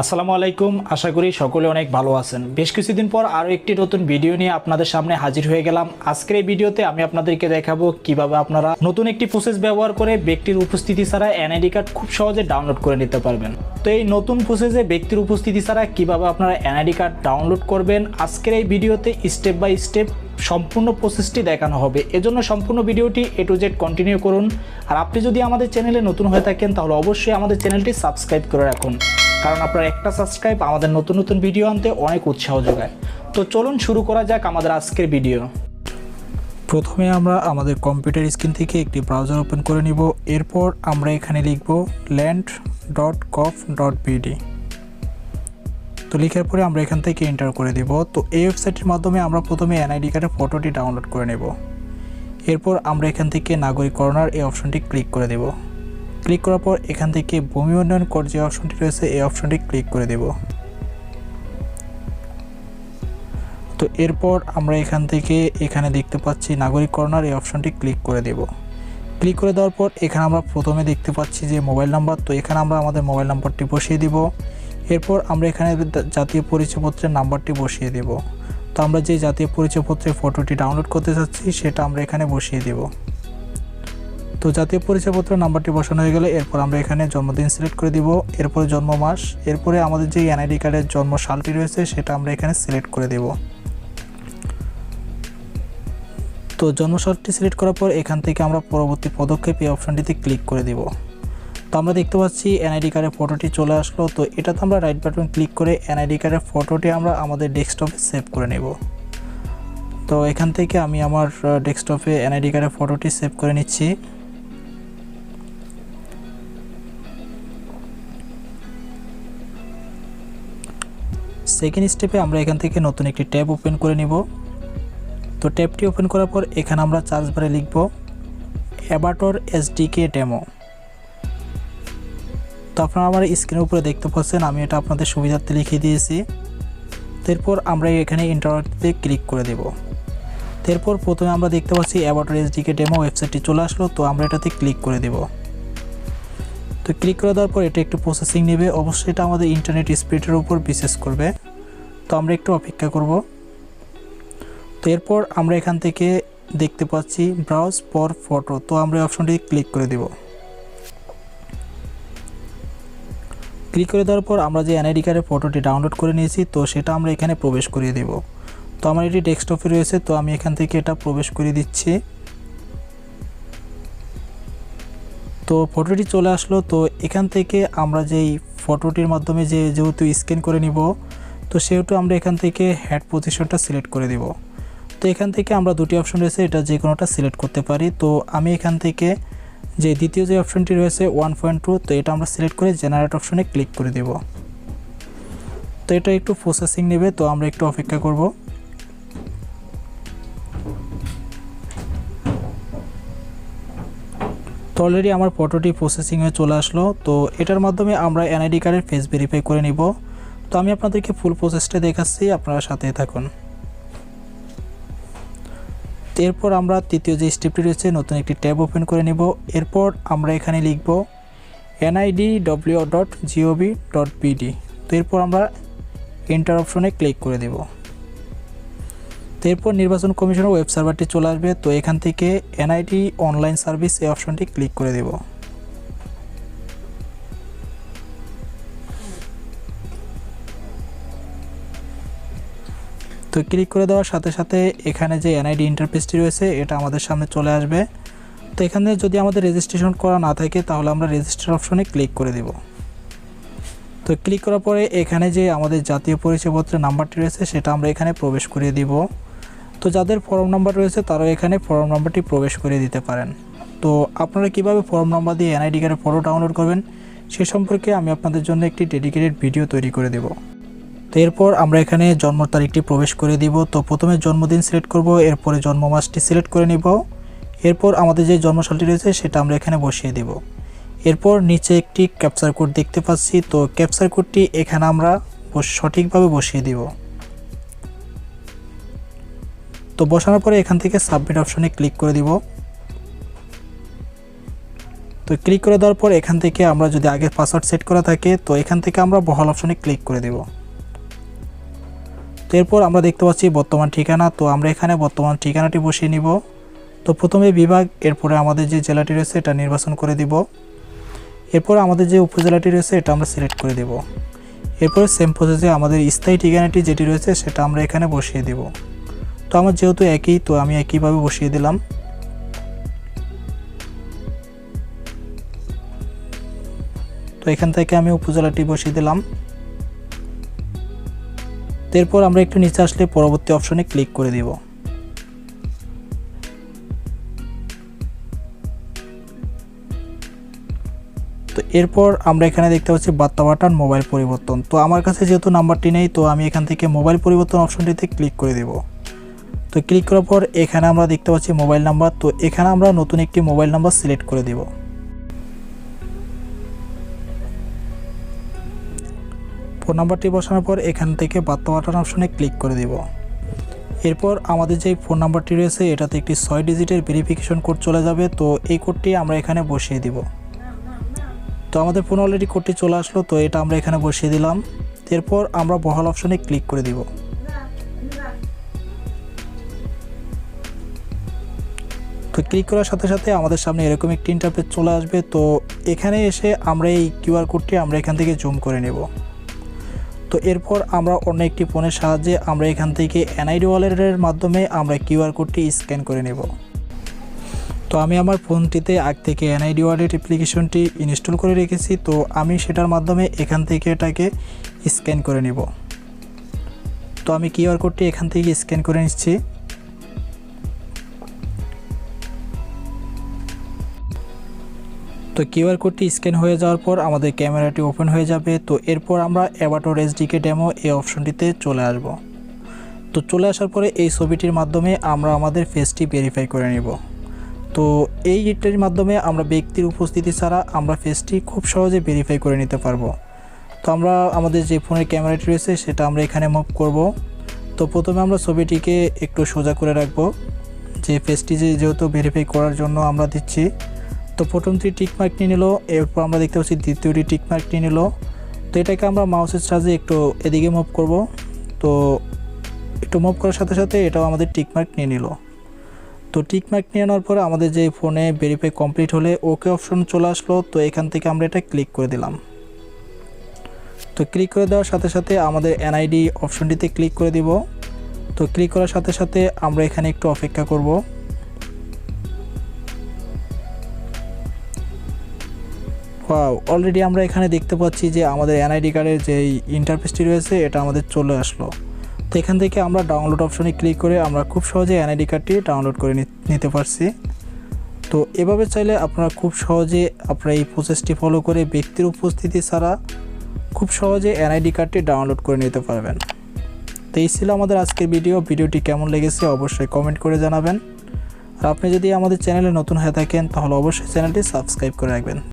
আসসালামু আলাইকুম। আশা করি সকলে অনেক ভালো আছেন। বেশ কিছুদিন পর আরও একটি নতুন ভিডিও নিয়ে আপনাদের সামনে হাজির হয়ে গেলাম। আজকের এই ভিডিওতে আমি আপনাদেরকে দেখাবো কীভাবে আপনারা নতুন একটি প্রসেস ব্যবহার করে ব্যক্তির উপস্থিতি ছাড়া এনআইডি কার্ড খুব সহজে ডাউনলোড করে নিতে পারবেন। তো এই নতুন প্রসেসে ব্যক্তির উপস্থিতি ছাড়া কীভাবে আপনারা এনআইডি কার্ড ডাউনলোড করবেন, আজকের এই ভিডিওতে স্টেপ বাই স্টেপ সম্পূর্ণ প্রসেসটি দেখানো হবে। এজন্য সম্পূর্ণ ভিডিওটি এ টু জেড কন্টিনিউ করুন। আর আপনি যদি আমাদের চ্যানেলে নতুন হয়ে থাকেন, তাহলে অবশ্যই আমাদের চ্যানেলটি সাবস্ক্রাইব করে রাখুন। কারণ আপনার একটা সাবস্ক্রাইব আমাদের নতুন নতুন ভিডিও আনতে অনেক উৎসাহ যোগায়। তো চলুন শুরু করা যাক আমাদের আজকের ভিডিও প্রথমে আমরা আমাদের কম্পিউটার স্ক্রিন থেকে একটি ব্রাউজার ওপেন করে নিব। এরপর আমরা এখানে লিখব land dot gov dot BD তো লেখার পরে আমরা এখান থেকে এন্টার করে দিব। তো এই ওয়েবসাইটের মাধ্যমে আমরা প্রথমে এনআইডি কার্ডের ফটোটি ডাউনলোড করে নেব। এরপর আমরা এখান থেকে নাগরিক করোনার এই অপশনটি ক্লিক করে দেব। ক্লিক করার পর এখান থেকে ভূমি উন্নয়ন কর যে অপশনটি রয়েছে, এই অপশনটি ক্লিক করে দেব। তো এরপর আমরা এখান থেকে এখানে দেখতে পাচ্ছি নাগরিক করোনার, এই অপশনটি ক্লিক করে দেব। ক্লিক করে দেওয়ার পর এখানে আমরা প্রথমে দেখতে পাচ্ছি যে মোবাইল নাম্বার, তো এখানে আমরা আমাদের মোবাইল নাম্বারটি বসিয়ে দিব। এরপর আমরা এখানে জাতীয় পরিচয়পত্রের নাম্বারটি বসিয়ে দেব। তো আমরা যে জাতীয় পরিচয়পত্রের ফটোটি ডাউনলোড করতে চাচ্ছি সেটা আমরা এখানে বসিয়ে দেব। তো জাতীয় পরিচয়পত্রের নাম্বারটি বসানো হয়ে গেলে এরপর আমরা এখানে জন্মদিন সিলেক্ট করে দিব, এরপরে জন্ম মাস, এরপরে আমাদের যে এনআইডি কার্ডের জন্ম সালটি রয়েছে সেটা আমরা এখানে সিলেক্ট করে দেব। তো জন্মসালটি সিলেক্ট করার পর এখান থেকে আমরা পরবর্তী পদক্ষেপ এই অপশানটিতে ক্লিক করে দেব। তো আমরা দেখতে পাচ্ছি এনআইডি কার্ডের ফটোটি চলে আসলো, তো এটাতে আমরা রাইট বাটন ক্লিক করে এনআইডি কার্ডের ফটোটি আমরা আমাদের ডেস্কটপে সেভ করে নেব। তো এখান থেকে আমি আমার ডেস্কটপে এনআইডি কার্ডের ফটোটি সেভ করে নিচ্ছি। সেকেন্ড স্টেপে আমরা এখান থেকে নতুন একটি ট্যাব ওপেন করে নিব। তো ট্যাবটি ওপেন করার পর এখানে আমরা চার্জ বারে লিখব অ্যাবাটর এসডিকে ডেমো। তো আপনারা আমার স্ক্রিনের উপরে দেখতে পাচ্ছেন, আমি এটা আপনাদের সুবিধার্থে লিখে দিয়েছি। এরপর আমরা এখানে ইন্টারনেটে ক্লিক করে দেব। এরপর প্রথমে আমরা দেখতে পাচ্ছি অ্যাবাটর এসডিকে ডেমো ওয়েবসাইটটি চলে আসলো, তো আমরা এটাতে ক্লিক করে দেব। তো ক্লিক করে দেওয়ার পর এটা একটু প্রসেসিং নেবে। অবশ্যই এটা আমাদের ইন্টারনেট স্পিডের উপর বিশেষ করবে। তো আমরা একটু অপেক্ষা করব। তো এরপর আমরা এখান থেকে দেখতে পাচ্ছি ব্রাউজ ফর ফটো তো আমরা অপশনটি ক্লিক করে দেব। ক্লিক করে দেওয়ার পর আমরা যে এনআইডি কার্ডের ফটোটি ডাউনলোড করে নিয়েছি, তো সেটা আমরা এখানে প্রবেশ করিয়ে দেব। তো আমার এটি ডেস্কটপে রয়েছে, তো আমি এখান থেকে এটা প্রবেশ করিয়ে দিচ্ছি। তো ফটোটি চলে আসলো, তো এখান থেকে আমরা যেই ফটোটির মাধ্যমে যে যেহেতু স্ক্যান করে নিব তো সেহেতু আমরা এখান থেকে হ্যাড পজিশনটা সিলেক্ট করে দিব। তো এখান থেকে আমরা দুটি অপশন রয়েছে, এটা যে কোনোটা সিলেক্ট করতে পারি। তো আমি এখান থেকে যে দ্বিতীয় যে অপশনটি রয়েছে ওয়ান পয়েন্ট টু তো এটা আমরা সিলেক্ট করে জেনারেট অপশনে ক্লিক করে দেব। তো এটা একটু প্রসেসিং নেবে, তো আমরা একটু অপেক্ষা করব। তো অলরেডি আমার ফটোটি প্রসেসিংয়ে চলে আসলো। তো এটার মাধ্যমে আমরা এনআইডি কার্ডের ফেস ভেরিফাই করে নিব। তো আমি আপনাদেরকে ফুল প্রসেসটা দেখাচ্ছি, আপনারা সাথে থাকুন। এরপর আমরা তৃতীয় যে স্টেপটি রয়েছে, নতুন একটি ট্যাব ওপেন করে নেব। এরপর আমরা এখানে লিখব NID W dot GOV dot BD তো এরপর আমরা এন্টার অপশনে ক্লিক করে দেব। তো এরপর নির্বাচন কমিশনের ওয়েব সার্ভারটি চলে আসবে। তো এখান থেকে এনআইডি অনলাইন সার্ভিস এই অপশনটি ক্লিক করে দেব। তো ক্লিক করে দেওয়ার সাথে সাথে এখানে যে এনআইডি ইন্টারফেসটি রয়েছে, এটা আমাদের সামনে চলে আসবে। তো এখানে যদি আমাদের রেজিস্ট্রেশন করা না থাকে, তাহলে আমরা রেজিস্টার অপশনে ক্লিক করে দেব। তো ক্লিক করার পরে এখানে যে আমাদের জাতীয় পরিচয়পত্রের নাম্বারটি রয়েছে, সেটা আমরা এখানে প্রবেশ করিয়ে দিব। তো যাদের ফর্ম নাম্বার রয়েছে, তারাও এখানে ফর্ম নাম্বারটি প্রবেশ করিয়ে দিতে পারেন। তো আপনারা কীভাবে ফর্ম নাম্বার দিয়ে এনআইডি কার্ডের ফটো ডাউনলোড করবেন, সে সম্পর্কে আমি আপনাদের জন্য একটি ডেডিকেটেড ভিডিও তৈরি করে দেবো। তো এরপর আমরা এখানে জন্ম তারিখটি প্রবেশ করে দিব। তো প্রথমে জন্মদিন সিলেক্ট করব, এরপরে জন্ম মাসটি সিলেক্ট করে নিব। এরপর আমাদের যে জন্মসালটি রয়েছে সেটা আমরা এখানে বসিয়ে দিব। এরপর নিচে একটি ক্যাপচার কোড দেখতে পাচ্ছি। তো ক্যাপচার কোডটি এখানে আমরা সঠিকভাবে বসিয়ে দিব। তো বসানোর পরে এখান থেকে সাবমিট অপশনে ক্লিক করে দিব। তো ক্লিক করে দেওয়ার পর এখান থেকে আমরা যদি আগের পাসওয়ার্ড সেট করা থাকে, তো এখান থেকে আমরা বহাল অপশনে ক্লিক করে দেব। এরপর আমরা দেখতে পাচ্ছি বর্তমান ঠিকানা, তো আমরা এখানে বর্তমান ঠিকানাটি বসিয়ে নিব। তো প্রথমে বিভাগ, এরপরে আমাদের যে জেলাটি রয়েছে এটা নির্বাচন করে দিব। এরপর আমাদের যে উপজেলাটি রয়েছে এটা আমরা সিলেক্ট করে দেব। এরপরে সেম প্রসেসে আমাদের স্থায়ী ঠিকানাটি যেটি রয়েছে সেটা আমরা এখানে বসিয়ে দেব। তো আমার যেহেতু একই, তো আমি একইভাবে বসিয়ে দিলাম। তো এখান থেকে আমি উপজেলাটি বসিয়ে দিলাম। এরপর আমরা একটু নিচে আসলে পরবর্তী অপশনে ক্লিক করে দিব। তো এরপর আমরা এখানে দেখতে পাচ্ছি বার্তা বাটন, মোবাইল পরিবর্তন। তো আমার কাছে যেহেতু নাম্বারটি নেই, তো আমি এখান থেকে মোবাইল পরিবর্তন অপশনটিতে ক্লিক করে দেব। তো ক্লিক করার পর এখানে আমরা দেখতে পাচ্ছি মোবাইল নাম্বার। তো এখানে আমরা নতুন একটি মোবাইল নাম্বার সিলেক্ট করে দেব। ফোন নাম্বারটি বসানোর পর এখান থেকে বার্তা বাটন অপশনে ক্লিক করে দেব। এরপর আমাদের যে ফোন নাম্বারটি রয়েছে, এটাতে একটি ছয় ডিজিটের ভেরিফিকেশন কোড চলে যাবে। তো এই কোডটি আমরা এখানে বসিয়ে দিব। তো আমাদের ফোন অলরেডি কোডটি চলে আসলো, তো এটা আমরা এখানে বসিয়ে দিলাম। এরপর আমরা বহাল অপশনে ক্লিক করে দিব। তো ক্লিক করার সাথে সাথে আমাদের সামনে এরকম একটি ইন্টারফেস চলে আসবে। তো এখানে এসে আমরা এই কিউআর কোডটি আমরা এখান থেকে জুম করে নেব। তো এরপর আমরা অন্য একটি ফোনের সাহায্যে আমরা এখান থেকে এনআইডি ওয়ালেটের মাধ্যমে আমরা কিউআর কোডটি স্ক্যান করে নেব। তো আমি আমার ফোনটিতে আগ থেকে এনআইডি ওয়ালেট অ্যাপ্লিকেশনটি ইনস্টল করে রেখেছি, তো আমি সেটার মাধ্যমে এখান থেকে এটাকে স্ক্যান করে নেব। তো আমি কিউআর কোডটি এখান থেকে স্ক্যান করে নিচ্ছি। তো কিউআর কোডটি স্ক্যান হয়ে যাওয়ার পর আমাদের ক্যামেরাটি ওপেন হয়ে যাবে। তো এরপর আমরা অ্যাবাটোর এসডিকে ডেমো এই অপশনটিতে চলে আসব। তো চলে আসার পরে এই ছবিটির মাধ্যমে আমরা আমাদের ফেসটি ভেরিফাই করে নেব। তো এই ইটের মাধ্যমে আমরা ব্যক্তির উপস্থিতি ছাড়া আমরা ফেসটি খুব সহজে ভেরিফাই করে নিতে পারব। তো আমরা আমাদের যে ফোনের ক্যামেরাটি রয়েছে সেটা আমরা এখানে মুভ করব। তো প্রথমে আমরা ছবিটিকে একটু সোজা করে রাখব। যে ফেসটি যেহেতু ভেরিফাই করার জন্য আমরা দিচ্ছি তো প্রথমটি টিকমার্ক নিয়ে নিল, এরপর আমরা দেখতে পাচ্ছি দ্বিতীয়টি টিকমার্ক নিয়ে নিল। তো এটাকে আমরা মাউসের সাহায্যে একটু এদিকে মুভ করব। তো একটু মুভ করার সাথে সাথে এটাও আমাদের টিকমার্ক নিয়ে নিল। তো টিকমার্ক নিয়ে নেওয়ার পরে আমাদের যে ফোনে ভেরিফাই কমপ্লিট হলে ওকে অপশন চলে আসলো। তো এখান থেকে আমরা এটা ক্লিক করে দিলাম। তো ক্লিক করে দেওয়ার সাথে সাথে আমাদের এনআইডি অপশনটিতে ক্লিক করে দিব। তো ক্লিক করার সাথে সাথে আমরা এখানে একটু অপেক্ষা করব। অলরেডি আমরা এখানে দেখতে পাচ্ছি যে আমাদের এনআইডি কার্ডের যে ইন্টারফেসটি রয়েছে, এটা আমাদের চলে আসলো। তো এখান থেকে আমরা ডাউনলোড অপশনে ক্লিক করে আমরা খুব সহজে এনআইডি কার্ডটি ডাউনলোড করে নিতে পারছি। তো এভাবে চাইলে আপনারা খুব সহজে আপনারা এই প্রসেসটি ফলো করে ব্যক্তির উপস্থিতি ছাড়া খুব সহজে এনআইডি কার্ডটি ডাউনলোড করে নিতে পারবেন। তো এই ছিল আমাদের আজকের ভিডিও ভিডিওটি কেমন লেগেছে অবশ্যই কমেন্ট করে জানাবেন। আর আপনি যদি আমাদের চ্যানেলে নতুন হয়ে থাকেন, তাহলে অবশ্যই চ্যানেলটি সাবস্ক্রাইব করে রাখবেন।